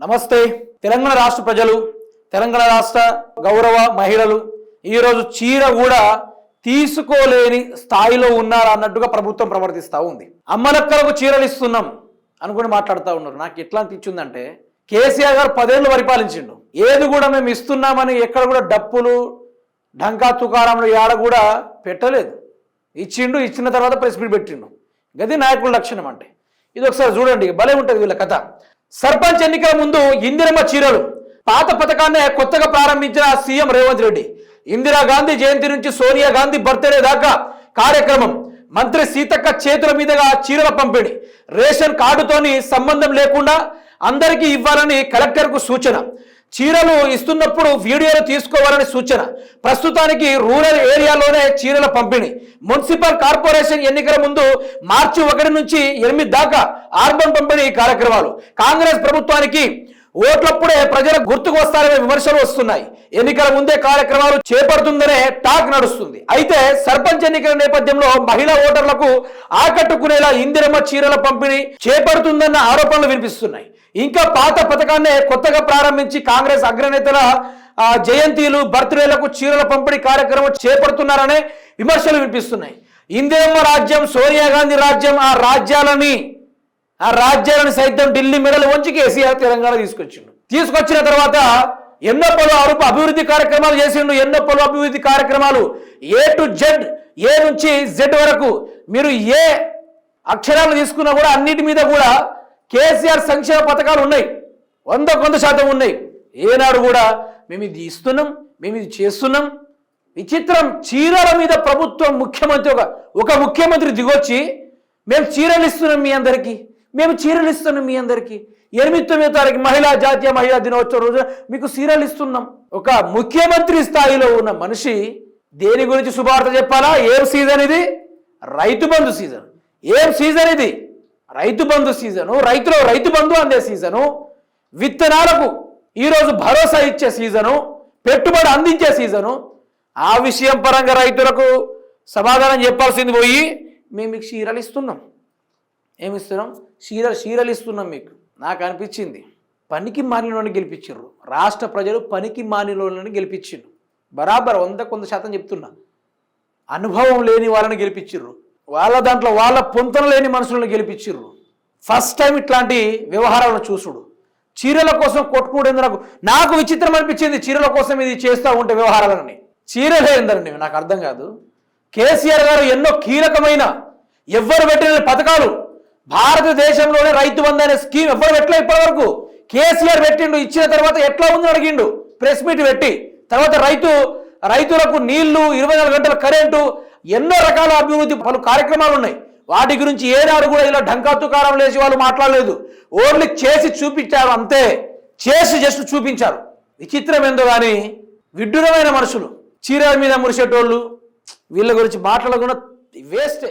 నమస్తే. తెలంగాణ రాష్ట్ర ప్రజలు తెలంగాణ రాష్ట్ర గౌరవ మహిళలు ఈరోజు చీర కూడా తీసుకోలేని స్థాయిలో ఉన్నారా అన్నట్టుగా ప్రభుత్వం ప్రవర్తిస్తూ ఉంది. అమ్మలక్కలకు చీరలు ఇస్తున్నాం అనుకుని మాట్లాడుతూ ఉన్నారు. నాకు ఎట్లా అనిపించిందంటే కేసీఆర్ గారు పదేళ్ళు పరిపాలించిండు. ఏది కూడా మేము ఇస్తున్నామని ఎక్కడ కూడా డప్పులు ఢంకా తుకారంలో ఏడ కూడా పెట్టలేదు. ఇచ్చిండు ఇచ్చిన తర్వాత ప్రెస్ మీట్ పెట్టిండు. గది నాయకుల లక్షణం అంటే. ఇది ఒకసారి చూడండి భలే ఉంటుంది వీళ్ళ కథ. సర్పంచ్ ఎన్నికల ముందు ఇందిరమ్మ చీరలు. పాత పథకాన్నే కొత్తగా ప్రారంభించిన సీఎం రేవంత్ రెడ్డి. ఇందిరాగాంధీ జయంతి నుంచి సోనియా గాంధీ బర్త్డే దాకా కార్యక్రమం. మంత్రి సీతక్క చేతుల మీదుగా చీరల పంపిణీ. రేషన్ కార్డుతోని సంబంధం లేకుండా అందరికీ ఇవ్వాలని కలెక్టర్కు సూచన. చీరలు ఇస్తున్నప్పుడు వీడియోలు తీసుకోవాలని సూచన. ప్రస్తుతానికి రూరల్ ఏరియాలోనే చీరల పంపిణీ. మున్సిపల్ కార్పొరేషన్ ఎన్నికల ముందు మార్చి ఒకటి నుంచి ఎనిమిది దాకా ఆర్బన్ పంపిణీ కార్యక్రమాలు. కాంగ్రెస్ ప్రభుత్వానికి ఓట్లప్పుడే ప్రజలకు గుర్తుకు వస్తారనే విమర్శలు వస్తున్నాయి. ఎన్నికల ముందే కార్యక్రమాలు చేపడుతుందనే టాక్ నడుస్తుంది. అయితే సర్పంచ్ ఎన్నికల నేపథ్యంలో మహిళా ఓటర్లకు ఆకట్టుకునేలా ఇందిరమ్మ చీరల పంపిణీ చేపడుతుందన్న ఆరోపణలు వినిపిస్తున్నాయి. ఇంకా పాత పథకాన్నే కొత్తగా ప్రారంభించి కాంగ్రెస్ అగ్రనేతల జయంతిలు బర్త్డేలకు చీరల పంపిణీ కార్యక్రమం చేపడుతున్నారనే విమర్శలు వినిపిస్తున్నాయి. ఇందిరమ్మ రాజ్యం సోనియా గాంధీ రాజ్యం ఆ రాజ్యాలని ఆ రాజ్యాలను సైతం ఢిల్లీ మెడలు వంచి కేసీఆర్ తెలంగాణ తీసుకొచ్చిండు. తీసుకొచ్చిన తర్వాత ఎన్నో పలు అరుపు అభివృద్ధి కార్యక్రమాలు చేసిండు ఎన్నో పలు అభివృద్ధి కార్యక్రమాలు ఏ టు జెడ్ ఏ నుంచి జెడ్ వరకు. మీరు ఏ అక్షరాలు తీసుకున్నా కూడా అన్నిటి మీద కూడా కేసీఆర్ సంక్షేమ పథకాలు ఉన్నాయి. వంద కొంత శాతం ఉన్నాయి. ఏనాడు కూడా మేము ఇది ఇస్తున్నాం మేము ఇది చేస్తున్నాం. విచిత్రం చీరల మీద ప్రభుత్వం ముఖ్యమంత్రి ఒక ఒక ముఖ్యమంత్రి దిగొచ్చి మేము చీరలు ఇస్తున్నాం మీ అందరికీ. మేము చీరలు ఇస్తున్నాం మీ అందరికీ. ఎనిమిది తొమ్మిది తారీఖు మహిళా జాతీయ మహిళా దినోత్సవం రోజు మీకు చీరలు ఇస్తున్నాం. ఒక ముఖ్యమంత్రి స్థాయిలో ఉన్న మనిషి దేని గురించి శుభార్త చెప్పాలా? ఏం సీజన్ ఇది? రైతు బంధు సీజన్. ఏం సీజన్ ఇది? రైతు బంధు సీజను. రైతులో రైతు బంధు అందే సీజను. విత్తనాలకు ఈరోజు భరోసా ఇచ్చే సీజను. పెట్టుబడి అందించే సీజను. ఆ విషయం పరంగా రైతులకు సమాధానం చెప్పాల్సింది పోయి మేము మీకు చీరలు ఇస్తున్నాం. ఏమి ఇస్తున్నాం చీరలు చీరలు ఇస్తున్నాం మీకు. నాకు అనిపించింది. పనికి మానిలోని గెలిపించారు రాష్ట్ర ప్రజలు పనికి మానిలోని గెలిపించారు బరాబర్ వంద కొంత శాతం చెప్తున్నా. అనుభవం లేని వాళ్ళని గెలిపించారు వాళ్ళ దాంట్లో వాళ్ళ పొంతన లేని మనుషులను గెలిపించారు ఫస్ట్ టైం ఇట్లాంటి వ్యవహారాలను చూసుడు. చీరల కోసం కొట్టుకునేది నాకు నాకు విచిత్రం అనిపించింది చీరల కోసం ఇది చేస్తూ ఉంటే వ్యవహారాలని చీరలే ఏందండి నాకు అర్థం కాదు. కేసీఆర్ గారు ఎన్నో కీలకమైన ఎవ్వరు పెట్టిన పథకాలు భారతదేశంలోనే రైతు బంధు అనే స్కీమ్ ఎవ్వరు పెట్టలే ఇప్పటివరకు. కేసీఆర్ పెట్టిండు ఇచ్చిన తర్వాత ఎట్లా ఉందని అడిగిండు. ప్రెస్ మీట్ పెట్టి. తర్వాత రైతు రైతులకు నీళ్ళు ఇరవై నాలుగు గంటల కరెంటు ఎన్నో రకాల అభివృద్ధి పలు కార్యక్రమాలు ఉన్నాయి. వాటి గురించి ఏనాడు కూడా ఇలా ఢంకాతుకారం లేచి వాళ్ళు మాట్లాడలేదు. ఓన్లీ చేసి చూపించారు అంతే. చేసి జస్ట్ చూపించారు. విచిత్రం ఏందో కానీ విడ్డూరమైన మనుషులు. చీరాల మీద మురిసేటోళ్ళు వీళ్ళ గురించి మాట్లాడకుండా వేస్టే